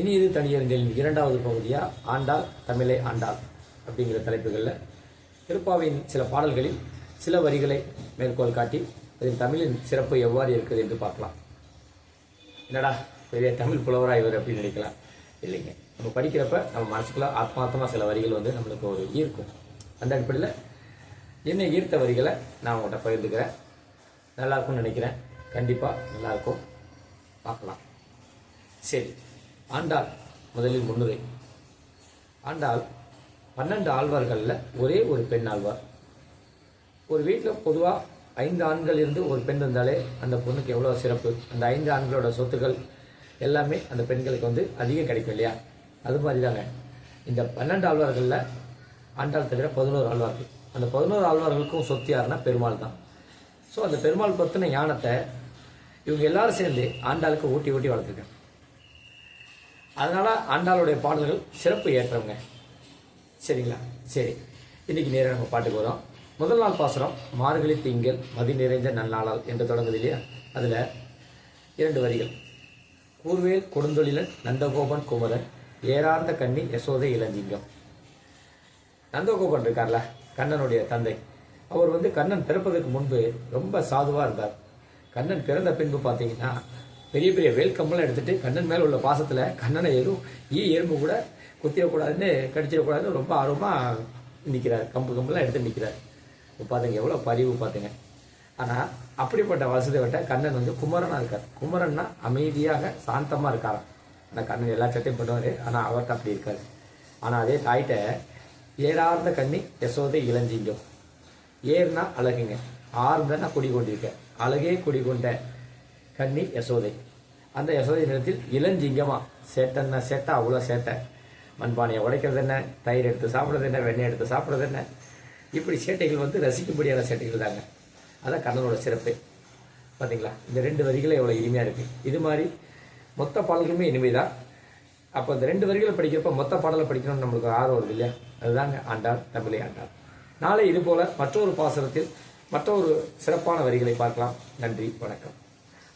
இனி இது இரண்டாவது பகுதியாக ஆண்டாள் தமிழை ஆண்டாள் அப்படிங்கிற தலைப்புகளில் திருப்பாவின் சில பாடல்களில் சில வரிகளை மேற்கோள் காட்டி அதில் தமிழின் சிறப்பு எவ்வாறு இருக்குது என்று பார்க்கலாம். என்னடா பெரிய தமிழ் புலவராக இவர் அப்படின்னு நினைக்கலாம். இல்லைங்க. நம்ம படிக்கிறப்ப நம்ம மனசுக்குள்ள ஆத்மார்த்தமாக சில வரிகள் வந்து நம்மளுக்கு ஒரு ஈர்க்கும். அந்த அடிப்படையில் என்னை ஈர்த்த வரிகளை நான் உங்கள்கிட்ட பகிர்ந்துக்கிறேன். நல்லாயிருக்கும்னு நினைக்கிறேன். கண்டிப்பாக நல்லாயிருக்கும் பார்க்கலாம். சரி. ஆண்டாள் முதலில் முன்னுரை. ஆண்டாள் பன்னெண்டு ஆழ்வார்களில் ஒரே ஒரு பெண் ஆழ்வார். ஒரு வீட்டில் பொதுவாக ஐந்து ஆண்கள் இருந்து ஒரு பெண் இருந்தாலே அந்த பொண்ணுக்கு எவ்வளோ சிறப்பு? அந்த ஐந்து ஆண்களோட சொத்துக்கள் எல்லாமே அந்த பெண்களுக்கு வந்து அதிகம் கிடைக்கும் இல்லையா? அது மாதிரி தாங்க இந்த பன்னெண்டு ஆழ்வார்களில் ஆண்டாள் தவிர பதினோரு ஆழ்வார்கள். அந்த பதினோரு ஆழ்வார்களுக்கும் சொத்து யாருன்னா பெருமாள் தான். ஸோ அந்த பெருமாள் பற்றின ஞானத்தை இவங்க எல்லாரும் சேர்ந்து ஆண்டாளுக்கு ஊட்டி ஊட்டி வளர்த்துருக்காங்க. அதனால் ஆண்டாளுடைய பாடல்கள் சிறப்பு ஏற்றவங்க. சரிங்களா? சரி. இன்னைக்கு நேராக நம்ம பாட்டுக்கு வரோம். முதல் நாள் பாசுரம் மார்கழி திங்கள் மதி நிறைந்த நன்னாளால் என்று தொடங்குது இல்லையா? அதில் இரண்டு வரிகள். கூர்வேல் கொடுந்தொழிலன் நந்தகோபன் குமரன் ஏறார்ந்த கன்னி யசோதை இளஞ்சிங்கம். நந்தகோபன் இருக்கார்ல கண்ணனுடைய தந்தை. அவர் வந்து கண்ணன் பிறப்பதற்கு முன்பு ரொம்ப சாதுவாக இருந்தார். கண்ணன் பிறந்த பின்பு பார்த்தீங்கன்னா பெரிய பெரிய வேல்கம்பெல்லாம் எடுத்துட்டு கண்ணன் மேலே உள்ள பாசத்தில் கண்ணனை எதுவும் ஈ எறும்பு கூட குத்திடக்கூடாதுன்னு கடிச்சிடக்கூடாதுன்னு ரொம்ப ஆர்வமாக நிற்கிறார் கம்பு கம்பெல்லாம் எடுத்து நிற்கிறார் இப்போ எவ்வளோ பரிவு பார்த்துங்க ஆனால் அப்படிப்பட்ட வசதி விட்ட கண்ணன் வந்து குமரனாக இருக்கார். குமரன்னா அமைதியாக சாந்தமாக இருக்காராம். ஆனால் கண்ணன் எல்லா சட்டையும் பண்ணுவார். ஆனால் அவர்கிட்ட அப்படி இருக்கார் ஆனால் அதே தாய்கிட்ட ஏறார்ந்த கண்ணி யசோதை இளஞ்சிங்கம். ஏறுனா அழகுங்க. ஆர்ந்தனா குடி கொண்டிருக்க. அழகே குடி கொண்ட கன்னி யசோதை. அந்த யசோதை நிலத்தில் இளஞ்சிங்கமா. சேட்டன்னா சேட்டை அவ்வளோ சேட்டை. மண்பானையை உடைக்கிறது என்ன? தயிர் எடுத்து சாப்பிட்றது என்ன? வெண்ணெய் எடுத்து சாப்பிட்றது என்ன? இப்படி சேட்டைகள் வந்து ரசிக்கும்படியான சேட்டைகள் தாங்க. அதான் கண்ணனோட சிறப்பு. பார்த்தீங்களா இந்த ரெண்டு வரிகளும் எவ்வளோ இனிமையாக இருக்குது இது மாதிரி மொத்த பாடல்களுமே இனிமை தான் அப்போ இந்த ரெண்டு வரிகளை படிக்கிறப்ப மொத்த பாடலை படிக்கணும்னு நம்மளுக்கு ஆர்வம் வருது இல்லையா? அதுதாங்க ஆண்டாள் தமிழை ஆண்டாள். நாளை இதுபோல் மற்றொரு பாசனத்தில் மற்றொரு சிறப்பான வரிகளை பார்க்கலாம். நன்றி வணக்கம்.